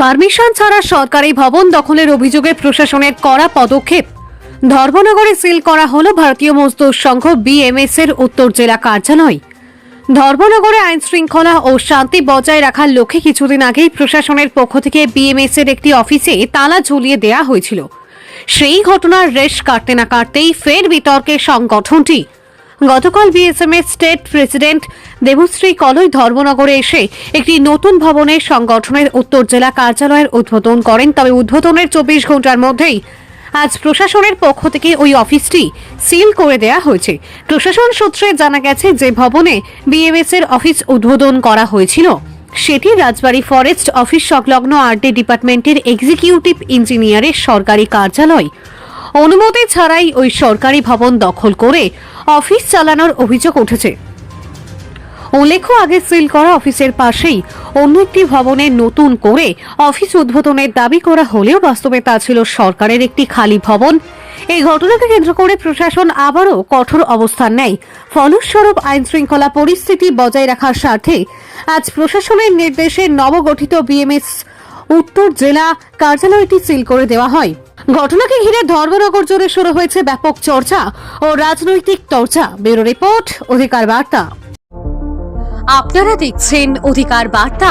Permission ছাড়া সরকারি ভবন দখলের অভিযোগে প্রশাসনের কড়া পদক্ষেপ। ধর্মনগরে সিল করা হলো ভারতীয় মজদুর সংঘ বিএমএস এর উত্তর জেলা কার্যালয়। ধর্মনগরে আইন শৃঙ্খলা ও শান্তি বজায় রাখার লক্ষ্যে কিছুদিন আগেই প্রশাসনের পক্ষ থেকে বিএমএস এর একটি অফিসে তালা ঝুলিয়ে দেয়া হয়েছিল। সেই ঘটনার রেশ কাটতে না কাটতেই ফের বিতর্কে সংগঠনটি গতকাল BSMS state president Debashree Kaloi ধর্মনগরে এসে একটি নতুন ভবনের সংগঠনের উত্তর জেলা কার্যালয়ের উদ্বোধন করেন। তবে উদ্বোধনের চব্বিশ ঘণ্টার মধ্যেই আজ প্রশাসনের পক্ষ থেকে ওই অফিসটি সিল করে দেয়া হয়েছে। প্রশাসন সূত্রে জানা গেছে যে ভবনে বিএমএস এর অফিস উদ্বোধন করা হয়েছিল। সেটি রাজবাড়ী ফরেস্ট অফিস সংলগ্ন আরডি ডিপার্টমেন্টের এক্সিকিউটিভ ইঞ্জিনিয়ারের সরকারি কার্যালয়। অনুমতি ছাড়াই ওই সরকারি ভবন দখল করে অফিস চালানোর অভিযোগ উঠেছে। উল্লেখ্য, আগে সিল করা অফিসের পাশেই অন্য একটি ভবনে নতুন করে অফিস উদ্বোধনের দাবি করা হলেও বাস্তবে তা ছিল সরকারের একটি খালি ভবন। এই ঘটনাকে কেন্দ্র করে প্রশাসন আবারও কঠোর অবস্থান নেয়। ফলস্বরূপ আইন শৃঙ্খলা পরিস্থিতি বজায় রাখার স্বার্থে আজ প্রশাসনের নির্দেশে নবগঠিত বিএমএস উত্তর জেলা কার্যালয়টি সিল করে দেওয়া হয়। ঘটনাকে ঘিরে ধর্মনগর জোরে শুরু হয়েছে ব্যাপক চর্চা ও রাজনৈতিক চর্চা ব্যুরো রিপোর্ট, অধিকার বার্তা। আপনারা দেখছেন অধিকার বার্তা।